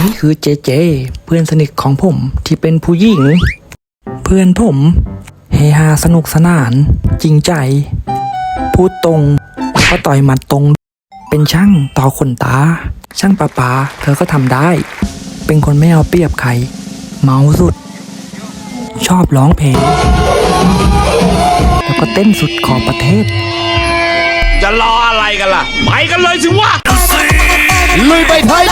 นี่คือเจเจ เพื่อนสนิทของผมที่เป็นผู้หญิง เพื่อนผมเฮฮาสนุกสนาน จริงใจ พูดตรงแล้วก็ต่อยหมัดตรง เป็นช่างต่อขนตา ช่างประปา เธอก็ทำได้ เป็นคนไม่เอาเปรียบใคร เมาสุด ชอบร้องเพลง แล้วก็เต้นสุดขอบประเทศ จะรออะไรกันล่ะ ไปกันเลยสิวะลุยไปไที่